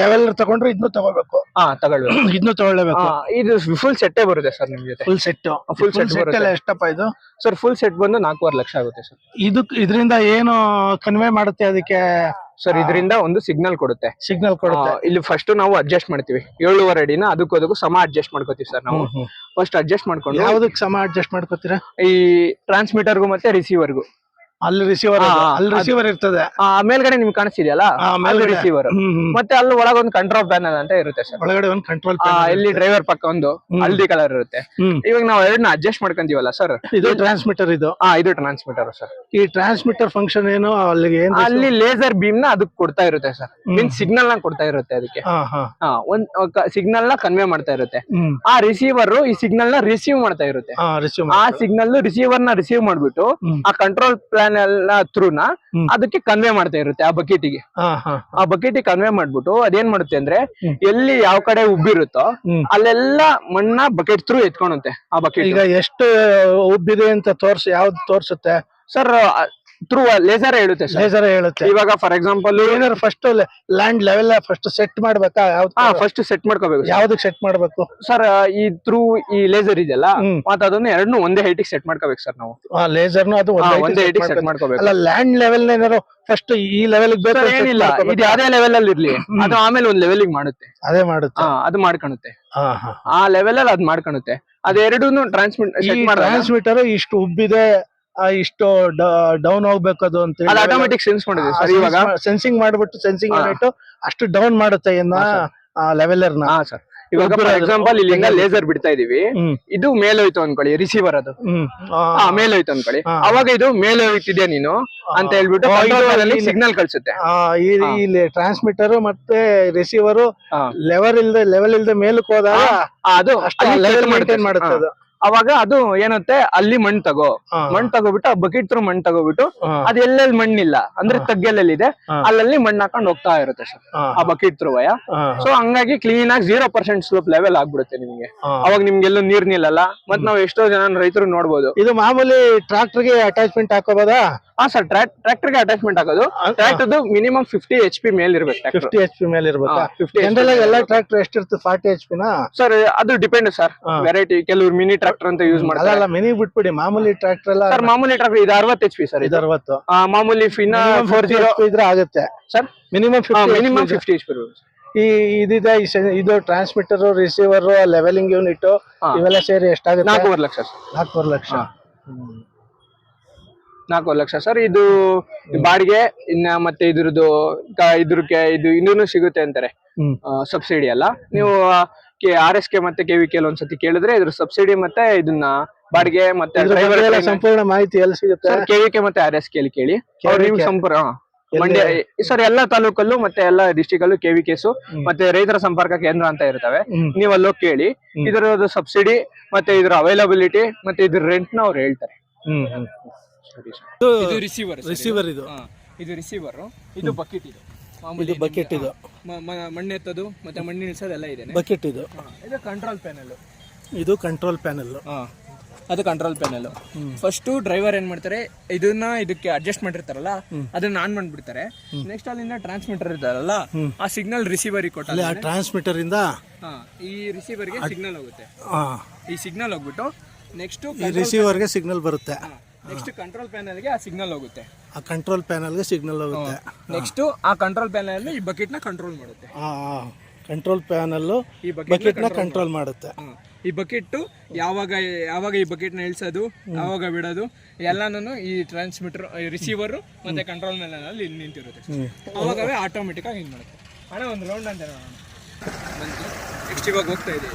[SPEAKER 2] ಲೆವೆಲ್ ತಗೊಂಡ್ರೆ ಇದನ್ನು ತಗೋಬೇಕು.
[SPEAKER 5] ಹಾ ತಗೊಳ್ಬೇಕು.
[SPEAKER 2] ಇದನ್ನು ತಗೊಳ್ಳೇಬೇಕು
[SPEAKER 5] ಇದು ಫುಲ್ ಸೆಟ್ಟೇ ಬರುತ್ತೆ ಸರ್ ನಿಮ್ ಜೊತೆ.
[SPEAKER 2] ಫುಲ್ ಸೆಟ್
[SPEAKER 5] ಫುಲ್
[SPEAKER 2] ಸೆಟ್ ಎಲ್ಲ
[SPEAKER 5] ಬರುತ್ತೆ.
[SPEAKER 2] ಎಷ್ಟಪ್ಪ ಇದು?
[SPEAKER 5] ಸರ್ ಫುಲ್ ಸೆಟ್ ಬಂದು ನಾಲ್ಕೂವರೆ ಲಕ್ಷ ಆಗುತ್ತೆ ಸರ್
[SPEAKER 2] ಇದಕ್ ಇದರಿಂದ ಏನು ಕನ್ವೆ ಮಾಡುತ್ತೆ ಅದಕ್ಕೆ?
[SPEAKER 5] ಸರ್ ಇದರಿಂದ ಒಂದು ಸಿಗ್ನಲ್ ಕೊಡುತ್ತೆ.
[SPEAKER 2] ಸಿಗ್ನಲ್ ಕೊಡುತ್ತೆ.
[SPEAKER 5] ಇಲ್ಲಿ ಫಸ್ಟ್ ನಾವು ಅಡ್ಜಸ್ಟ್ ಮಾಡ್ತೀವಿ. ಏಳುವರೆ ಅಡಿನ ಅದಕ್ಕೂ ಅದಕ್ಕೂ ಸಮ ಅಡ್ಜಸ್ಟ್ ಮಾಡ್ಕೋತೀವಿ ಸರ್ ನಾವು. ಫಸ್ಟ್ ಅಡ್ಜಸ್ಟ್ ಮಾಡ್ಕೊಂಡು
[SPEAKER 2] ಯಾವ್ದಕ್ಕೆ ಸಮ ಅಡ್ಜಸ್ಟ್ ಮಾಡ್ಕೋತೀರಾ?
[SPEAKER 5] ಈ ಟ್ರಾನ್ಸ್ಮಿಟರ್ಗೂ ಮತ್ತೆ ರಿಸೀವರ್ಗೂ
[SPEAKER 2] ಅಲ್ಲಿ ರಿಸೀವರ್. ಅಲ್ಲಿ ರಿಸೀವರ್ ಇರ್ತದೆ.
[SPEAKER 5] ಆ ಮೇಲ್ಗಡೆ ನಿಮ್ಗೆ ಕಾಣಿಸ್ತಿದೆಯಲ್ಲ?
[SPEAKER 2] ಮೇಲ್ಗಡೆ.
[SPEAKER 5] ರಿಸೀವರ್. ಮತ್ತೆ ಅಲ್ಲಿ ಒಳಗೊಂದು ಕಂಟ್ರೋಲ್ ಪ್ಯಾನಲ್ ಅಂತ ಇರುತ್ತೆ ಸರ್.
[SPEAKER 2] ಒಳಗಡೆ ಒಂದು ಕಂಟ್ರೋಲ್
[SPEAKER 5] ಇಲ್ಲಿ ಡ್ರೈವರ್ ಪಕ್ಕ ಒಂದು
[SPEAKER 2] ಹಳದಿ
[SPEAKER 5] ಹಲ್ದಿ ಕಲರ್ ಇರುತ್ತೆ. ಇವಾಗ ನಾವು ಎರಡನ್ನ ಅಡ್ಜಸ್ಟ್ ಮಾಡ್ಕೊಂತೀವಲ್ಲ ಸರ್
[SPEAKER 2] ಇದು ಟ್ರಾನ್ಸ್ಮಿಟರ್ ಇದು.
[SPEAKER 5] ಹಾ ಇದು ಟ್ರಾನ್ಸ್ಮಿಟರ್ ಸರ್
[SPEAKER 2] ಈ ಟ್ರಾನ್ಸ್ಮಿಟರ್ ಫಂಕ್ಷನ್ ಏನು ಅಲ್ಲಿಗೆ
[SPEAKER 5] ಅಲ್ಲಿ ಲೇಸರ್ ಬೀಮ್ನ ಅದಕ್ಕೆ ಕೊಡ್ತಾ ಇರುತ್ತೆ ಸರ್ ಮೀನ್ ಸಿಗ್ನಲ್ನ ಕೊಡ್ತಾ ಇರುತ್ತೆ ಅದಕ್ಕೆ. ಒಂದ್ ಸಿಗ್ನಲ್ನ ಕನ್ವೆ ಮಾಡ್ತಾ ಇರುತ್ತೆ. ಆ ರಿಸೀವರ್ ಈ ಸಿಗ್ನಲ್ನ ರಿಸೀವ್ ಮಾಡ್ತಾ ಇರುತ್ತೆ. ಆ ಸಿಗ್ನಲ್ ರಿಸೀವರ್ನ ರಿಸೀವ್ ಮಾಡ್ಬಿಟ್ಟು ಆ ಕಂಟ್ರೋಲ್ ಪ್ಲಾನ್ ನ ಥ್ರೂನ
[SPEAKER 2] ಹ್ಮ್.
[SPEAKER 5] ಅದಕ್ಕೆ ಕನ್ವೆ ಮಾಡ್ತಾ ಇರುತ್ತೆ ಆ ಬಕೆಟಿಗೆ. ಆ ಬಕೆಟಿಗೆ ಕನ್ವೆ ಮಾಡ್ಬಿಟ್ಟು ಅದೇನ್ ಮಾಡುತ್ತೆ ಅಂದ್ರೆ ಎಲ್ಲಿ ಯಾವ ಕಡೆ ಉಬ್ಬಿರುತ್ತೋ ಅಲ್ಲೆಲ್ಲ ಮಣ್ಣ ಬಕೆಟ್ ಥ್ರೂ ಎತ್ಕೊಳುತ್ತೆ ಆ ಬಕೆಟ್.
[SPEAKER 2] ಈಗ ಎಷ್ಟು ಉಬ್ಬಿದೆ ಅಂತ ತೋರ್ಸ್ ಯಾವ್ದು ತೋರ್ಸುತ್ತೆ?
[SPEAKER 5] ಸರ್ ಥ್ರೂ ಲೇಸರ್ ಹೇಳುತ್ತೆ ಸರ್
[SPEAKER 2] ಲೇಸರ್ ಹೇಳುತ್ತೆ.
[SPEAKER 5] ಇವಾಗ ಫಾರ್ ಎಕ್ಸಾಂಪಲ್
[SPEAKER 2] ಏನಾದ್ರು first land level first set ಮಾಡ್ಬೇಕಾ?
[SPEAKER 5] ಫಸ್ಟ್ ಸೆಟ್ ಮಾಡ್ಕೋಬೇಕು
[SPEAKER 2] ಯಾವ್ದಕ್ ಸೆಟ್ ಮಾಡ್ಬೇಕು?
[SPEAKER 5] ಸರ್ ಈ ಥ್ರೂ ಈ ಲೇಸರ್ ಇದೆಯಲ್ಲ. ಮತ್ತೆ ಅದನ್ನ ಎರಡನ್ನೂ ಒಂದೇ ಹೈಟಿಗೆ ಸೆಟ್ ಮಾಡ್ಕೋಬೇಕು ಸರ್ ನಾವು.
[SPEAKER 2] ಆ ಲೇಸರ್ನು ಅದು ಒಂದೇ ಹೈಟ್
[SPEAKER 5] ಹೈಟಿಗೆ ಸೆಟ್ ಮಾಡ್ಕೋಬೇಕು.
[SPEAKER 2] ಅಲ್ಲ ಲ್ಯಾಂಡ್ ಲೆವೆಲ್ ಏನಾದ್ರು ಫಸ್ಟ್ ಈ ಲೆವೆಲ್ ಬೇಕು
[SPEAKER 5] ಏನಿಲ್ಲ ಇದು ಯಾವ್ದೇ ಲೆವೆಲ್ ಅಲ್ಲಿ ಇರ್ಲಿ. ಅದು ಆಮೇಲೆ ಒಂದ್ ಲೆವೆಲ್ ಮಾಡುತ್ತೆ.
[SPEAKER 2] ಅದೇ ಮಾಡುತ್ತೆ.
[SPEAKER 5] ಹಾ ಅದು ಮಾಡ್ಕೊಳುತ್ತೆ
[SPEAKER 2] ಹಾ ಹಾ.
[SPEAKER 5] ಆ ಲೆವೆಲ್ ಅಲ್ಲಿ ಅದ್ ಮಾಡ್ಕೊಳುತ್ತೆ ಅದೆರಡೂ ಟ್ರಾನ್ಸ್ಮಿಟ್
[SPEAKER 2] ಟ್ರಾನ್ಸ್ಮಿಟರ್ ಇಷ್ಟು ಉಬ್ಬಿದೆ ಇಷ್ಟು ಡೌನ್ ಹೋಗ್ಬೇಕು ಅದು ಅಂತ
[SPEAKER 5] ಅದು ಆಟೋಮೆಟಿಕ್ ಸೆನ್ಸ್ ಮಾಡಿದ್ವಿ ಸರ್ ಇವಾಗ?
[SPEAKER 2] ಸೆನ್ಸಿಂಗ್ ಮಾಡ್ಬಿಟ್ಟು ಸೆನ್ಸಿಂಗ್. ಯೂನಿಟ್ ಅಷ್ಟು ಡೌನ್ ಮಾಡುತ್ತೆ ಇನ್ನ.
[SPEAKER 5] ಲೆವೆಲರ್ನ. ಸರ್. ಇವಾಗ ಫಾರ್ ಎಕ್ಸಾಂಪಲ್ ಇಲ್ಲಿಂದ ಲೇಸರ್ ಬಿಡ್ತಾ ಇದೀವಿ. ಇದು ಮೇಲೋಯ್ತು ಅನ್ಕೊಳ್ಳಿ ರಿಸೀವರ್ ಅದು. ಮೇಲೋಯ್ತು ಅನ್ಕೊಳ್ಳಿ. ಅವಾಗ ಇದು ಮೇಲೋಯ್ತಿದ್ಯಾ ನೀನು ಅಂತ ಹೇಳ್ಬಿಟ್ಟು ಸಿಗ್ನಲ್ ಕಳ್ಸುತ್ತೆ.
[SPEAKER 2] ಇಲ್ಲಿ ಟ್ರಾನ್ಸ್ಮಿಟರ್ ಮತ್ತೆ ರಿಸೀವರ್. ಲೆವೆಲ್ ಇಲ್ದೆ ಲೆವೆಲ್ ಇಲ್ದೆ ಮೇಲಕ್ಕೆ ಹೋದಾಗ
[SPEAKER 5] ಅದು
[SPEAKER 2] ಅಷ್ಟೇ
[SPEAKER 5] ಅಲ್ಲಿ
[SPEAKER 2] ಲೆವೆಲ್ ಮೇಂಟೈನ್ ಮಾಡುತ್ತೆ. ಅದು.
[SPEAKER 5] ಅವಾಗ ಅದು ಏನತ್ತೆ ಅಲ್ಲಿ ಮಣ್ಣು ತಗೋ. ಮಣ್ಣು ತಗೋಬಿಟ್ಟು ಆ ಬಕೆಟ್ ತ್ರೂ ಮಣ್ಣು ತಗೋಬಿಟ್ಟು ಅದ್ ಎಲ್ಲೆಲ್ಲಿ ಮಣ್ಣಿಲ್ಲ ಅಂದ್ರೆ
[SPEAKER 2] ಹಾ.
[SPEAKER 5] ತಗ್ಗೆಲ್ಲಲ್ಲಿದೆ ಅಲ್ಲಲ್ಲಿ ಮಣ್ಣು ಹಾಕೊಂಡು ಹೋಗ್ತಾ ಇರುತ್ತೆ ಸರ್. ಆ ಬಕೆಟ್ ತ್ರೂ ವಯ.
[SPEAKER 2] ಹಾ.
[SPEAKER 5] ಸೊ ಹಂಗಾಗಿ ಕ್ಲೀನ್ ಆಗಿ ಜೀರೋ ಪರ್ಸೆಂಟ್ ಸ್ಲೋಪ್ ಲೆವೆಲ್ ಆಗ್ಬಿಡುತ್ತೆ ನಿಮ್ಗೆ. ಅವಾಗ ನಿಮ್ಗೆ ಎಲ್ಲೂ ನೀರ್ ನಿಲ್ಲಲ್ಲ ಮತ್ ನಾವ್ ಎಷ್ಟೋ ಜನ ರೈತರು ನೋಡ್ಬೋದು.
[SPEAKER 2] ಇದು ಮಾಮೂಲಿ ಟ್ರಾಕ್ಟರ್ಗೆ ಅಟ್ಯಾಚ್ಮೆಂಟ್ ಹಾಕೋಬೋದಾ?
[SPEAKER 5] ಹಾ ಸರ್ ಟ್ರಾಕ್ಟರ್ಗೆ ಅಟ್ಯಾಚ್ಮೆಂಟ್ ಆಗೋದು tractor minimum fifty H P ಮೇಲೆ ಇರ್ಬೇಕು
[SPEAKER 2] ಫಿಫ್ಟಿ ಎಚ್ ಪಿ ಮೇಲೆ ಇರ್ಬೇಕು? ಎಲ್ಲಾ ಟ್ರಾಕ್ಟರ್ ಎಷ್ಟಿರ್ತದೆ ಫಾರ್ಟಿ ಎಚ್ ಪಿನ ನ?
[SPEAKER 5] ಸರ್ ಅದು ಡಿಪೆಂಡ್ ಸರ್. ವೆರೈಟಿ ಕೆಲವ್ರು ಮಿನಿ ಟ್ರಾಕ್ಟರ್ ಅಂತ ಯೂಸ್ ಮಾಡ್ತಾರೆ.
[SPEAKER 2] ಅಲ್ಲ ಮಿನಿ ಬಿಟ್ಬಿಡಿ ಮಾಮೂಲಿ ಟ್ರಾಕ್ಟರ್ ಎಲ್ಲ
[SPEAKER 5] ಸರ್ ಮಾಮೂಲಿ ಟ್ರಾಕ್ಟರ್ ಇದು ಅರವತ್ತು ಎಚ್ ಪಿ ಸರ್
[SPEAKER 2] ಇದು. ಅರವತ್ತು
[SPEAKER 5] ಮಾಮೂಲಿ ಫಿನಾ ಫೋರ್ ಜೀರೋ
[SPEAKER 2] ಇದ್ರೆ ಆಗುತ್ತೆ.
[SPEAKER 5] Sir
[SPEAKER 2] minimum
[SPEAKER 5] minimum fifty H P
[SPEAKER 2] ಈ ಇದಿದೆ ಇದು ಟ್ರಾನ್ಸ್ಮಿಟರ್ ರಿಸೀವರ್ ಲೆವೆಲಿಂಗ್ ಯೂನಿಟ್. ಇವೆಲ್ಲ ಸೇರಿ ಎಷ್ಟಾಗುತ್ತೆ?
[SPEAKER 5] ನಾಲ್ಕೂವರೆ ಲಕ್ಷ ಸರ್.
[SPEAKER 2] ನಾಲ್ಕೂವರೆ ಲಕ್ಷ.
[SPEAKER 5] ನಾಲ್ಕೂವರೆ ಲಕ್ಷ ಸರ್. ಇದು ಬಾಡಿಗೆ ಇನ್ನ ಮತ್ತೆ ಇದ್ರದ್ದು ಇದ್ರಕ್ಕೆ ಇದು ಇನ್ನೂ ಸಿಗುತ್ತೆ ಅಂತಾರೆ. ಸಬ್ಸಿಡಿ ಅಲ್ಲ ನೀವು ಆರ್ ಎಸ್ ಕೆ ಮತ್ತೆ ಕೆ ವಿ ಕೆ ಒಂದ್ಸತಿ ಕೇಳಿದ್ರೆ ಇದ್ರ ಸಬ್ಸಿಡಿ ಮತ್ತೆ ಇದನ್ನ ಬಾಡಿಗೆ ಮತ್ತೆ
[SPEAKER 2] ಇದ್ರ ಬಗ್ಗೆ ಎಲ್ಲ ಸಂಪೂರ್ಣ ಮಾಹಿತಿ ಎಲ್ಲ ಸಿಗುತ್ತೆ?
[SPEAKER 5] ಕೆ ವಿ ಕೆ ಮತ್ತೆ ಆರ್ ಎಸ್ ಕೆ ಕೇಳಿ. ಅವ್ರು
[SPEAKER 2] KVK.
[SPEAKER 5] ನಿಮ್ಗೆ ಸಂಪರ್ಕ ಮಂಡ್ಯ ಸರ್ ಎಲ್ಲಾ ತಾಲೂಕಲ್ಲೂ ಮತ್ತೆ ಎಲ್ಲಾ ಡಿಸ್ಟಿಕ್ ಅಲ್ಲೂ ಕೆವಿ ಕೇಸು ಮತ್ತೆ ರೈತರ ಸಂಪರ್ಕ ಕೇಂದ್ರ ಅಂತ ಇರ್ತವೆ. ನೀವ್ ಅಲ್ಲೋಗಿ ಕೇಳಿ. ಇದರ ಸಬ್ಸಿಡಿ ಮತ್ತೆ ಇದ್ರ ಅವೈಲಬಿಲಿಟಿ ಮತ್ತೆ ಇದ್ರ ರೆಂಟ್ನ ಅವ್ರು ಹೇಳ್ತಾರೆ.
[SPEAKER 2] ಹ್ಮ್ ಹ್ಮ್.
[SPEAKER 5] ಇದು ರಿಸೀವರ್
[SPEAKER 2] ರಿಸೀವರ್ ಇದು.
[SPEAKER 5] ಇದು ರಿಸೀವರ್ ಇದು ಬಕೆಟ್ ಇದು.
[SPEAKER 2] ಇದು ಬಕೆಟ್ ಇದು.
[SPEAKER 5] ಮಣ್ಣು ಎತ್ತೋದು ಮತ್ತೆ ಮಣ್ಣು ಇಳಿಸೋದೆಲ್ಲ ಇದೆ
[SPEAKER 2] ಬಕೆಟ್ ಇದು.
[SPEAKER 5] ಇದು ಕಂಟ್ರೋಲ್ ಪ್ಯಾನಲ್
[SPEAKER 2] ಇದು ಕಂಟ್ರೋಲ್ ಪ್ಯಾನೆಲ್
[SPEAKER 5] ಅದು ಕಂಟ್ರೋಲ್ ಪ್ಯಾನಲ್ ಫಸ್ಟು ಡ್ರೈವರ್ ಏನ್ ಮಾಡ್ತಾರೆ ಇದನ್ನ ಇದಕ್ಕೆ ಅಡ್ಜಸ್ಟ್ ಮಾಡಿರ್ತಾರಲ್ಲ ಅದನ್ನ ಆನ್ ಮಾಡ್ಬಿಡ್ತಾರೆ. ನೆಕ್ಸ್ಟ್ ಅಲ್ಲಿಂದ ಟ್ರಾನ್ಸ್ಮಿಟರ್ ಇರ್ತಾರಲ್ಲ ಆ ಸಿಗ್ನಲ್ ರಿಸೀವರ್
[SPEAKER 2] ಕೊಟ್ಟಲ್ಲ ಟ್ರಾನ್ಸ್ಮಿಟರ್ ಇಂದ
[SPEAKER 5] ಈ ರಿಸೀವರ್ಗೆ ಸಿಗ್ನಲ್ ಹೋಗುತ್ತೆ. ಈ ಸಿಗ್ನಲ್ ಹೋಗ್ಬಿಟ್ಟು ನೆಕ್ಸ್ಟ್
[SPEAKER 2] ಈ ರಿಸೀವರ್ಗೆ ಸಿಗ್ನಲ್ ಬರುತ್ತೆ.
[SPEAKER 5] ನೆಕ್ಸ್ಟ್ ಕಂಟ್ರೋಲ್ ಪ್ಯಾನಲ್ಗೆ ಆ ಸಿಗ್ನಲ್ ಹೋಗುತ್ತೆ.
[SPEAKER 2] ಆ ಕಂಟ್ರೋಲ್ ಪ್ಯಾನಲ್ಗೆ ಸಿಗ್ನಲ್ ಹೋಗುತ್ತೆ.
[SPEAKER 5] ನೆಕ್ಸ್ಟ್ ಆ ಕಂಟ್ರೋಲ್ ಪ್ಯಾನಲ್ ಈ ಬಕೆಟ್ನ ಕಂಟ್ರೋಲ್ ಮಾಡುತ್ತೆ.
[SPEAKER 2] ಆ ಕಂಟ್ರೋಲ್ ಪ್ಯಾನಲ್
[SPEAKER 5] ಈ ಬಕೆಟ್
[SPEAKER 2] ಬಕೆಟ್ನ ಕಂಟ್ರೋಲ್ ಮಾಡುತ್ತೆ.
[SPEAKER 5] ಈ ಬಕೆಟ್ ಯಾವಾಗ ಯಾವಾಗ ಈ ಬಕೆಟ್ನ ಇಳಿಸೋದು ಯಾವಾಗ ಬಿಡೋದು ಎಲ್ಲಾನು ಈ ಟ್ರಾನ್ಸ್ಮಿಟರ್ ರಿಸೀವರ್ ಮತ್ತೆ ಕಂಟ್ರೋಲ್ ಮೇಲೆ ಅಲ್ಲಿ ನಿಂತಿರುತ್ತೆ. ಅವಾಗವೇ ಆಟೋಮೆಟಿಕ್ ಆಗಿ ಹಿಂಗ್ ಮಾಡುತ್ತೆ. ಅಣ್ಣ ಒಂದು ರೌಂಡ್ ಅಂತ ನೋಡೋಣ ನೆಕ್ಸ್ಟ್ ಇವಾಗ ಹೋಗ್ತಾ ಇದೆ.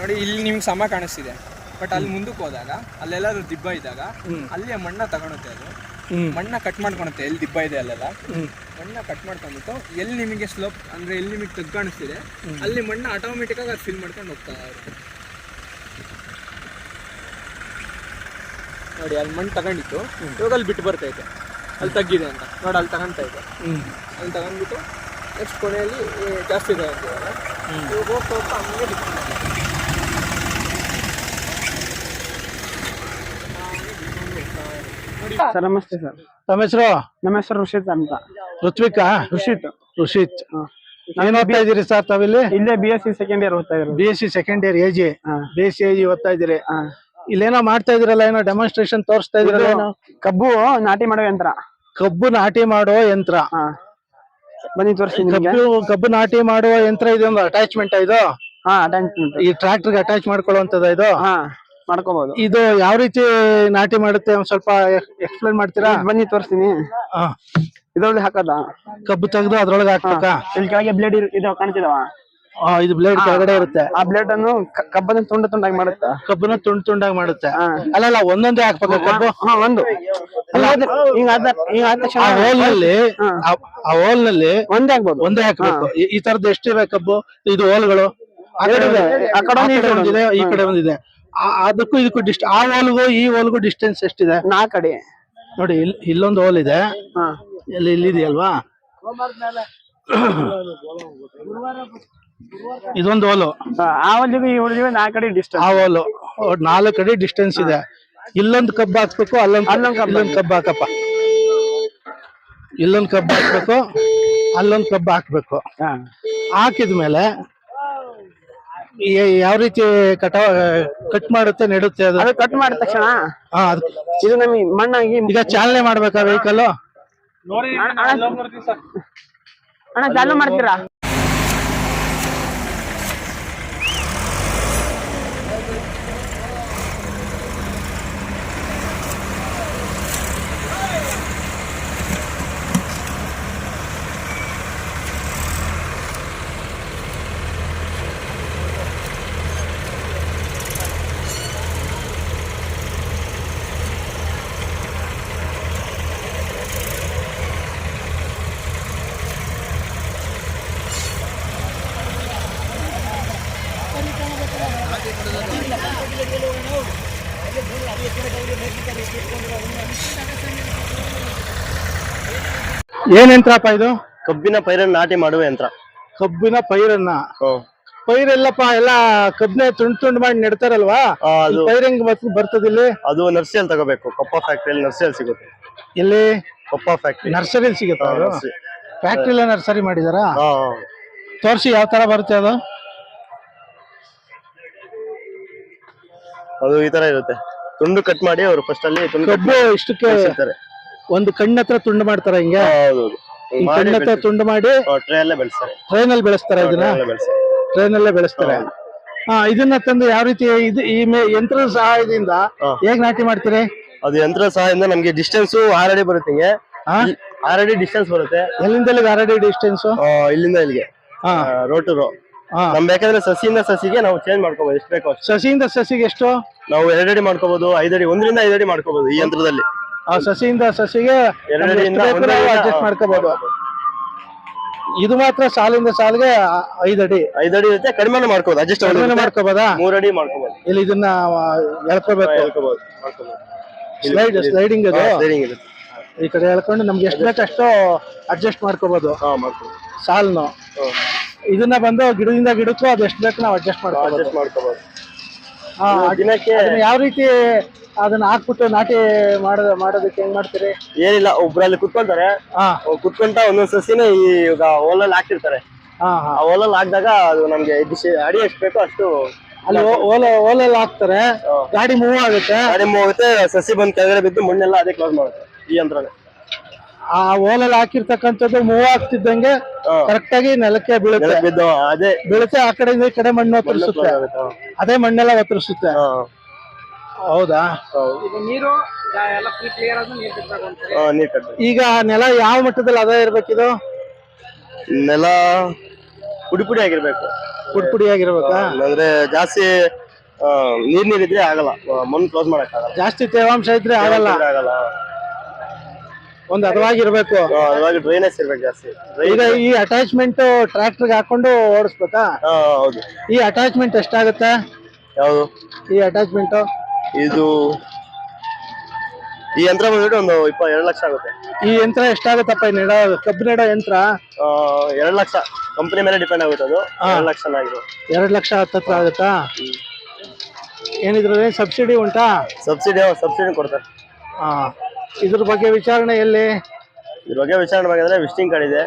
[SPEAKER 5] ನೋಡಿ ಇಲ್ಲಿ ನಿಮ್ಗೆ ಸಮ ಕಾಣಿಸ್ತಿದೆ. ಬಟ್ ಅಲ್ಲಿ ಮುಂದಕ್ಕೆ ಹೋದಾಗ ಅಲ್ಲೆಲ್ಲಾದ್ರೂ ದಿಬ್ಬ ಇದ್ದಾಗ ಅಲ್ಲಿ ಆ ಮಣ್ಣ ತಗೊಳುತ್ತೆ ಅದು. ಮಣ್ಣ ಕಟ್ ಮಾಡ್ಕೊಳುತ್ತೆ ಎಲ್ಲಿ ದಿಬ್ಬ ಇದೆ ಅಲ್ಲೆಲ್ಲ. ಮಣ್ಣ ಕಟ್ ಮಾಡ್ಕೊಂಡ್ಬಿಟ್ಟು ಎಲ್ಲಿ ನಿಮಗೆ ಸ್ಲೋಪ್ ಅಂದ್ರೆ ಎಲ್ಲಿ ನಿಮಗೆ ತಗ್ಗ ಕಾಣಿಸ್ತಿದೆ ಅಲ್ಲಿ ಮಣ್ಣ ಆಟೋಮೆಟಿಕ್ ಆಗಿ ಅದು ಫಿಲ್ ಮಾಡ್ಕೊಂಡು ಹೋಗ್ತಾ ಇರುತ್ತೆ. ನೋಡಿ ಅಲ್ಲಿ ಮಣ್ಣು ತಗೊಂಡಿತ್ತು. ಇವಾಗ ಅಲ್ಲಿ ಬಿಟ್ಟು ಬರ್ತೈತೆ ಅಲ್ಲಿ ತಗ್ಗಿದೆ ಅಂತ. ನೋಡಿ ಅಲ್ಲಿ ತಗೊಂತಾ ಇದೆ. ಅಲ್ಲಿ ತಗೊಂಡ್ಬಿಟ್ಟು ನೆಕ್ಸ್ಟ್ ಕೊನೆಯಲ್ಲಿ ಜಾಸ್ತಿ ಇದೆ ಅಂತ ಇವಾಗ. ಹೋಗ್ತಾ ಹೋಗ್ತಾ ಹಂಗೆ ಬಿಟ್ಟು
[SPEAKER 6] ಸರ್ ನಮಸ್ತೆ ಸರ್.
[SPEAKER 2] ತಮ್ಮ ಹೆಸರು?
[SPEAKER 6] ನಮ್ಮ ಹೆಸರು ಋಷಿತ್ ಅಂತ.
[SPEAKER 2] ಋತ್ವಿಕಾ?
[SPEAKER 6] ಋಷಿತ್.
[SPEAKER 2] ಋಷಿತ್. ಏನ್ ಓದ್ತಾ ಇದ್ದೀರಿ ಸರ್ ತಾವಿಲ್ಲಿ?
[SPEAKER 6] ಇಲ್ಲೇ B S C second year ಓದ್ತಾ ಇದ್ರು
[SPEAKER 2] B S C second year A G
[SPEAKER 6] ಹಾ.
[SPEAKER 2] B S C A G ಓದ್ತಾ ಇದ್ದೀರಿ.
[SPEAKER 6] ಹಾ.
[SPEAKER 2] ಇಲ್ಲೇನೋ ಮಾಡ್ತಾ ಇದಿರಲ್ಲ ಏನೋ ಡೆಮಾನ್ಸ್ಟ್ರೇಷನ್ ತೋರಿಸ್ತಾ ಇದ್ದೀರಲ್ಲ ಏನೋ?
[SPEAKER 6] ಕಬ್ಬು ನಾಟಿ ಮಾಡೋ ಯಂತ್ರ.
[SPEAKER 2] ಕಬ್ಬು ನಾಟಿ ಮಾಡೋ ಯಂತ್ರ.
[SPEAKER 6] ಬನ್ನಿ ತೋರಿಸ್ತೀನಿ ನಿಮಗೆ.
[SPEAKER 2] ಕಬ್ಬು ಕಬ್ಬು ನಾಟಿ ಮಾಡುವ ಯಂತ್ರ ಇದೊಂದು ಅಟ್ಯಾಚ್ಮೆಂಟ್ ಇದು?
[SPEAKER 6] ಹಾ ಅಟ್ಯಾಚ್ಮೆಂಟ್
[SPEAKER 2] ಈ ಟ್ರಾಕ್ಟರ್ ಅಟ್ಯಾಚ್ ಮಾಡ್ಕೊಳ್ಳುವಂತದ ಇದು?
[SPEAKER 6] ಹಾ. ಮಾಡ್ಕೋಬಹುದು
[SPEAKER 2] ಇದು ಯಾವ ರೀತಿ ನಾಟಿ ಮಾಡುತ್ತೆ ಒಂದ್ ಸ್ವಲ್ಪ ಎಕ್ಸ್ಪ್ಲೈನ್ ಮಾಡ್ತೀರಾ?
[SPEAKER 6] ಬನ್ನಿ ತೋರಿಸ್ತೀನಿ.
[SPEAKER 2] ಇದ್ರೊಳಗೆ
[SPEAKER 6] ಇದ್ರಲ್ಲಿ ಹಾಕದ?
[SPEAKER 2] ಕಬ್ಬು ತೆಗೆದು ಅದ್ರೊಳಗೆ ಹಾಕ್ಬೇಕಾ?
[SPEAKER 6] ಇಲ್ಲಿ ಕೆಳಗೆ ಬ್ಲೇಡ್ ಇದು ಕಾಣ್ತಿದಾವ?
[SPEAKER 2] ಇದು ಬ್ಲೇಡ್ ಕೆಳಗಡೆ ಇರುತ್ತೆ.
[SPEAKER 6] ಆ ಬ್ಲೇಡ್ ಅನ್ನು ಕಬ್ಬನ್ನ ತುಂಡು ತುಂಡಾಗಿ ಮಾಡುತ್ತೆ?
[SPEAKER 2] ಕಬ್ಬನ್ನ ತುಂಡ್ ತುಂಡಾಗಿ ಮಾಡುತ್ತೆ.
[SPEAKER 6] ಅಲ್ಲ
[SPEAKER 2] ಅಲ್ಲ ಒಂದೊಂದೇ ಹಾಕ್ಬೇಕು ಕಬ್ಬು?
[SPEAKER 6] ಹಾ ಒಂದು. ಹೋಲ್ನಲ್ಲಿ
[SPEAKER 2] ಆ
[SPEAKER 6] ಹೋಲ್ನಲ್ಲಿ
[SPEAKER 2] ಆ- ಆ ಹೋಲ್ನಲ್ಲಿ
[SPEAKER 6] ಒಂದೇ ಹಾಕ್ಬೋದು.
[SPEAKER 2] ಒಂದೇ ಹಾಕ್ಬೇಕು. ಈ- ತರದ ತರದ್ದು ಎಷ್ಟಿವೆ ಕಬ್ಬು? ಇದು ಹೋಲ್ಗಳು. ಆ ಕಡೆ
[SPEAKER 6] ಈ
[SPEAKER 2] ಕಡೆ ಒಂದಿದೆ ಈ ಕಡೆ ಒಂದಿದೆ. ಆ- ಅದಕ್ಕೂ ಇದಕ್ಕೂ ಡಿಸ್ಟ್ ಆ ಹೋಲ್ಗೂ ಈ ಹೋಲ್ಗೂ ಡಿಸ್ಟೆನ್ಸ್ ಎಷ್ಟಿದೆ?
[SPEAKER 6] ನಾಲ್ಕು ಅಡಿ
[SPEAKER 2] ನೋಡಿ ಇಲ್ಲಿ ಇಲ್ಲೊಂದು ಹೋಲ್ ಇದೆ.
[SPEAKER 6] ಹಾ.
[SPEAKER 2] ಇಲ್ಲಿ ಇಲ್ಲಿದೆಯಲ್ವಾ? ಇದೊಂದು ಹೋಲು
[SPEAKER 6] ಆ ಹೊಲಿಗೂ ಈ ಹೊಲಿಗೂ ನಾಲ್ಕು ಅಡಿ
[SPEAKER 2] ಆ
[SPEAKER 6] ಡಿಸ್ಟೆನ್ಸ್
[SPEAKER 2] ಹೋಲು ನಾಲ್ಕು ಅಡಿ ಡಿಸ್ಟೆನ್ಸ್ ಇದೆ. ಇಲ್ಲೊಂದು ಕಬ್ಬು ಹಾಕ್ಬೇಕು ಅಲ್ಲೊಂದು
[SPEAKER 6] ಅಲ್ಲೊಂದು
[SPEAKER 2] ಅಲ್ಲೊಂದು ಕಬ್ಬು ಹಾಕಪ್ಪ. ಇಲ್ಲೊಂದು ಕಬ್ಬು ಹಾಕ್ಬೇಕು ಅಲ್ಲೊಂದು ಕಬ್ಬು ಹಾಕ್ಬೇಕು.
[SPEAKER 6] ಹಾ.
[SPEAKER 2] ಹಾಕಿದ್ಮೇಲೆ ಯಾವ ರೀತಿ ಕಟ ಕಟ್ ಮಾಡುತ್ತೆ ನೆಡುತ್ತೆ ಅದು?
[SPEAKER 6] ಅದು ಕಟ್ ಮಾಡಿದ ತಕ್ಷಣ?
[SPEAKER 2] ಹಾ ಅದು.
[SPEAKER 6] ಇದು ನಮಗೆ ಮಣ್ಣಾಗಿ
[SPEAKER 2] ಈಗ ಚಾಲನೆ ಮಾಡ್ಬೇಕಾ ವೆಹಿಕಲ್
[SPEAKER 6] ಅಣ್ಣ- ಚಾಲನೆ ಮಾಡ್ತೀರಾ?
[SPEAKER 2] ಏನ್ ಯಂತ್ರಪ್ಪ ಇದು?
[SPEAKER 7] ಕಬ್ಬಿನ ಪೈರನ್ನ ನಾಟಿ ಮಾಡುವ ಯಂತ್ರ.
[SPEAKER 2] ಕಬ್ಬಿನ ಪೈರನ್ನ. ಪೈರೆಲ್ಲಪ್ಪ ಎಲ್ಲ ಕಬ್ಬಿನ ತುಂಡ್ ತುಂಡ್ ಮಾಡಿ ನೆಡ್ತಾರಲ್ವಾ?
[SPEAKER 7] ಆ, ಅದು.
[SPEAKER 2] ಪೈರ್ ಹೆಂಗ್ ಬರ್ತದೆ ಬರ್ತದಿಲ್ಲಿ
[SPEAKER 7] ಅದು ನರ್ಸರಿಯಲ್ಲಿ ತಗೋಬೇಕು. ಕೊಪ್ಪ ಫ್ಯಾಕ್ಟ್ರಿಯಲ್ಲಿ ನರ್ಸರಿಯಲ್ಲಿ ಸಿಗುತ್ತೆ.
[SPEAKER 2] ಇಲ್ಲಿ
[SPEAKER 7] ಕಪ್ಪ ಫ್ಯಾಕ್ಟ್ರಿ.
[SPEAKER 2] ನರ್ಸರಿ ಸಿಗುತ್ತಾ ಫ್ಯಾಕ್ಟ್ರಿ
[SPEAKER 7] ನರ್ಸರಿ.
[SPEAKER 2] ಎಲ್ಲ ನರ್ಸರಿ ಮಾಡಿದಾರಾ?
[SPEAKER 7] ತೋರ್ಸಿ
[SPEAKER 2] ತೋರಿಸಿ ಯಾವ ತರ ಬರುತ್ತೆ ಅದು?
[SPEAKER 7] ಅದು ಈ ತರ ಇರುತ್ತೆ. ತುಂಡು ಕಟ್ ಮಾಡಿ ಅವರು ಫಸ್ಟ್ ಅಲ್ಲಿ ತುಂಡು cut
[SPEAKER 2] ಕಬ್ಬು ಇಷ್ಟಕ್ಕೆ
[SPEAKER 7] ಮಾಡಿ.
[SPEAKER 2] ಒಂದು ಕಣ್ಣತ್ರ ತುಂಡು ಮಾಡ್ತಾರ ಹಿಂಗೆ? ಈ ಕಣ್ಣ ಹತ್ರ ತುಂಡು ಮಾಡಿ
[SPEAKER 7] ಟ್ರೇ ಅಲ್ಲೇ ಬೆಳೆಸ್ತಾರೆ.
[SPEAKER 2] ಟ್ರೈನ್ ಅಲ್ಲಿ ಬೆಳೆಸ್ತಾರ ಇದನ್ನ? ಟ್ರೈನ್ ಅಲ್ಲೇ ಬೆಳೆಸ್ತಾರೆ. ಹಾ ಇದನ್ನ ತಂದು ಯಾವ ರೀತಿ ಇದು ಈ ಮೇ ಯಂತ್ರದ ಸಹಾಯದಿಂದ. ಹೇಗ್ ನಾಟಿ ಮಾಡ್ತೀರಿ?
[SPEAKER 7] ಅದು ಯಂತ್ರ ಸಹಾಯದಿಂದ ನಮ್ಗೆ ಡಿಸ್ಟೆನ್ಸ್ ಆರಡಿ ಬರುತ್ತೆ ಹಿಂಗೆ. ಆರಡಿ ಡಿಸ್ಟೆನ್ಸ್ ಬರುತ್ತೆ.
[SPEAKER 2] ಎಲ್ಲಿಂದ ಎಲ್ಲಿಗೆ ಆಲ್ರೆಡಿ ಡಿಸ್ಟೆನ್ಸ್
[SPEAKER 7] ಇಲ್ಲಿಂದ ಇಲ್ಲಿಗೆ.
[SPEAKER 2] ಹಾ.
[SPEAKER 7] ರೋ ಟು ರೋ ನಮ್ ಬೇಕಾದ್ರೆ ಸಸಿಯಿಂದ ಸಸಿಗೆ ನಾವು ಚೇಂಜ್ ಮಾಡ್ಕೋಬಹುದು ಎಷ್ಟು ಬೇಕೋ
[SPEAKER 2] ಸಸಿಯಿಂದ ಸಸಿಗೆ ಎಷ್ಟು?
[SPEAKER 7] ನಾವು ಎರಡಡಿ ಮಾಡ್ಕೋಬಹುದು ಐದಡಿ ಒಂದರಿಂದ ಐದಡಿ ಮಾಡ್ಕೋಬಹುದು ಈ ಯಂತ್ರದಲ್ಲಿ.
[SPEAKER 2] ಆ ಸಸಿಯಿಂದ ಸಸಿಗೆ ಅಡ್ಜಸ್ಟ್ ಮಾಡ್ಕೋಬಹುದು ಇದು ಮಾತ್ರ ಸಾಲಿಂದ ಸಾಲಿಗೆ ಐದಡಿ
[SPEAKER 7] ಐದಡಿ ಇರುತ್ತೆ ಕಡಿಮೆ ಮಾಡ್ಕೋಬಹುದು ಅಡ್ಜಸ್ಟ್
[SPEAKER 2] ಕಡಿಮೆ ಮಾಡ್ಕೋಬೋದಾ.
[SPEAKER 7] ಮೂರಡಿ ಮಾಡ್ಕೋಬಹುದು
[SPEAKER 2] ಇಲ್ಲಿ ಇದನ್ನ ಎಳ್ಕೋಬೇಕು. ಸ್ಲೈಡ್ ಸ್ಲೈಡಿಂಗ್ ಅದು?
[SPEAKER 7] ಸ್ಟೇರಿಂಗ್ ಇರುತ್ತೆ.
[SPEAKER 2] ಈ ಕಡೆ ಎಳ್ಕೊಂಡು ನಮ್ಗೆ ಎಷ್ಟು ಬೇಕು ಅಷ್ಟು ಅಡ್ಜಸ್ಟ್ ಮಾಡ್ಕೋಬಹುದು
[SPEAKER 7] ಮಾಡ್ಕೋಬಹುದು
[SPEAKER 2] ಸಾಲ್ನು. ಇದನ್ನ ಬಂದು ಗಿಡದಿಂದ ಗಿಡಕ್ಕೂ ಅದು ಎಷ್ಟು ಬೇಕು ನಾವು ಅಡ್ಜಸ್ಟ್ ಮಾಡ್ಕೋಬಹುದು
[SPEAKER 7] ಅಡ್ಜಸ್ಟ್ ಮಾಡ್ಕೋಬಹುದು
[SPEAKER 2] ಯಾವ ರೀತಿ ಅದನ್ನ ಹಾಕ್ಬಿಟ್ಟು ನಾಟಿ ಮಾಡೋದು ಮಾಡೋದಕ್ಕೆ ಹೆಂಗ್ ಮಾಡ್ತೀರಿ?
[SPEAKER 7] ಏನಿಲ್ಲ ಒಬ್ರಲ್ಲಿ ಕುತ್ಕೊಂತಾರೆ.
[SPEAKER 2] ಹಾ.
[SPEAKER 7] ಕುತ್ಕೊಂತ ಒಂದೊಂದ್ ಸಸಿನ ಈ ಈಗ ಓಲಲ್ಲಿ ಹಾಕಿರ್ತಾರೆ
[SPEAKER 2] ಹಾ ಹಾ.
[SPEAKER 7] ಆ ಓಲಲ್ಲಿ ಹಾಕಿದಾಗ ಅದು ನಮ್ಗೆ ಅಡಿ ಎಷ್ಟು ಬೇಕೋ ಅಷ್ಟು
[SPEAKER 2] ಅಲ್ಲಿ ಓಲ ಓಲಲ್ಲಿ ಹಾಕ್ತಾರೆ. ಗಾಡಿ ಮೂವ್ ಆಗುತ್ತೆ.
[SPEAKER 7] ಗಾಡಿ ಹೋಗುತ್ತೆ ಸಸಿ ಬಂದ್ ಕೆಳಗಡೆ ಬಿದ್ದು ಮಣ್ಣೆಲ್ಲ ಅದೇ ಕ್ಲೋಸ್ ಮಾಡುತ್ತೆ ಈ ಯಂತ್ರನೇ.
[SPEAKER 2] ಆ ಓಲಲ್ಲಿ ಹಾಕಿರ್ತಕ್ಕಂಥದ್ದು ಮೂವ್ ಆಗ್ತಿದ್ದಂಗೆ. ಕರೆಕ್ಟ್ ಆಗಿ ನೆಲಕ್ಕೆ ಬೀಳುತ್ತೆ.
[SPEAKER 7] ಬಿದ್ದು ಅದೇ.
[SPEAKER 2] ಬೀಳುತ್ತೆ ಆ ಕಡೆಯಿಂದ ಈ ಕಡೆ ಮಣ್ಣು ಒತ್ತರಿಸುತ್ತೆ.
[SPEAKER 7] ಆಗುತ್ತೆ.
[SPEAKER 2] ಅದೇ ಮಣ್ಣೆಲ್ಲ ಒತ್ತರಿಸುತ್ತೆ. ಹೌದಾ?
[SPEAKER 7] ಹೌದು.
[SPEAKER 6] ನೀರು ಎಲ್ಲ ಕ್ಲಿಯರ್ ಆದ್ಮೇಲೆ ನೀರು ಬಿಡ್ಬೇಕು ಅಂತಾರೆ
[SPEAKER 7] ಹಾ, ನೀರ್ ಕಟ್ಟಿ
[SPEAKER 2] ಈಗ ನೆಲ ಯಾವ ಮಟ್ಟದಲ್ಲಿ ಅದ ಇದು?
[SPEAKER 7] ನೆಲ ಪುಡಿ ಪುಡಿ ಆಗಿರ್ಬೇಕು?
[SPEAKER 2] ಪುಡಿ ಪುಡಿಯಾಗಿರ್ಬೇಕಾ
[SPEAKER 7] ಅಂದ್ರೆ ಜಾಸ್ತಿ ಆ, ನೀರ್ ಇದ್ರೆ ಆಗಲ್ಲ. ಆ, ಮಣ್ಣು ಕ್ಲೋಸ್ ಮಾಡಕ್ ಆಗಲ್ಲ.
[SPEAKER 2] ಜಾಸ್ತಿ ತೇವಾಂಶ ಇದ್ರೆ ಆಗಲ್ಲ.
[SPEAKER 7] ಆಗಲ್ಲ.
[SPEAKER 2] ಒಂದ್ ಹದವಾಗಿರ್ಬೇಕು
[SPEAKER 7] ಆ, ಡ್ರೈನೆಸ್ ಡ್ರೈನೇಜ್ ಇರ್ಬೇಕು ಜಾಸ್ತಿ.
[SPEAKER 2] ಈಗ ಈ ಅಟ್ಯಾಚ್ಮೆಂಟ್ ಟ್ರ್ಯಾಕ್ಟರ್ಗೆ ಹಾಕೊಂಡು ಓಡಿಸ್ಬೇಕಾ?
[SPEAKER 7] ಹೌದು.
[SPEAKER 2] ಈ ಅಟ್ಯಾಚ್ಮೆಂಟ್ ಎಷ್ಟಾಗುತ್ತೆ?
[SPEAKER 7] ಯಾವುದು?
[SPEAKER 2] ಈ ಅಟ್ಯಾಚ್ಮೆಂಟ್
[SPEAKER 7] ಇದು ಈ ಯಂತ್ರ ಬಂದ್ಬಿಟ್ಟು ಒಂದು ಇಪ್ಪ ಎರಡು ಲಕ್ಷ ಆಗುತ್ತೆ.
[SPEAKER 2] ಈ ಯಂತ್ರ ಎಷ್ಟಾಗುತ್ತಪ್ಪ ಈ ನೆಡ ಕಬ್ಬು ನೆಡೋ ಯಂತ್ರ?
[SPEAKER 7] ಆ, ಎರಡು ಲಕ್ಷ. ಕಂಪನಿ ಮೇಲೆ ಡಿಪೆಂಡ್ ಆಗುತ್ತೆ ಅದು. ಎರಡು ಲಕ್ಷ ಎರಡು
[SPEAKER 2] ಎರಡ್ ಲಕ್ಷ ಹತ್ತತ್ರ ಆಗುತ್ತಾ? ಏನಿದ್ರಲ್ಲಿ ಸಬ್ಸಿಡಿ ಉಂಟಾ?
[SPEAKER 7] ಸಬ್ಸಿಡಿ ಸಬ್ಸಿಡಿ ಕೊಡ್ತಾರೆ.
[SPEAKER 2] ಹಾ. ಇದ್ರ ಬಗ್ಗೆ ವಿಚಾರಣೆ ಎಲ್ಲಿ?
[SPEAKER 7] ಇದ್ರ ಬಗ್ಗೆ ವಿಚಾರಣೆ ಮಾಡಿದ್ರೆ ವಿಸಿಟಿಂಗ್ ಕಾರ್ಡ್ ಇದೆ.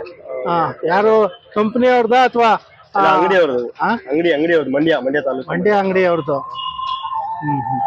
[SPEAKER 2] ಹಾ. ಯಾರು ಕಂಪ್ನಿ ಅವ್ರದ ಅಥವಾ
[SPEAKER 7] ಅಂಗಡಿ ಅವ್ರದ್ದು
[SPEAKER 2] ಆ?
[SPEAKER 7] ಅಂಗಡಿ ಅಂಗಡಿ ಅವ್ರದ್ದು ಮಂಡ್ಯ ಮಂಡ್ಯ ತಾಲೂಕು.
[SPEAKER 2] ಮಂಡ್ಯ ಅಂಗಡಿ ಅವ್ರದ್ದು ಹ್ಮ್ ಹ್ಮ್.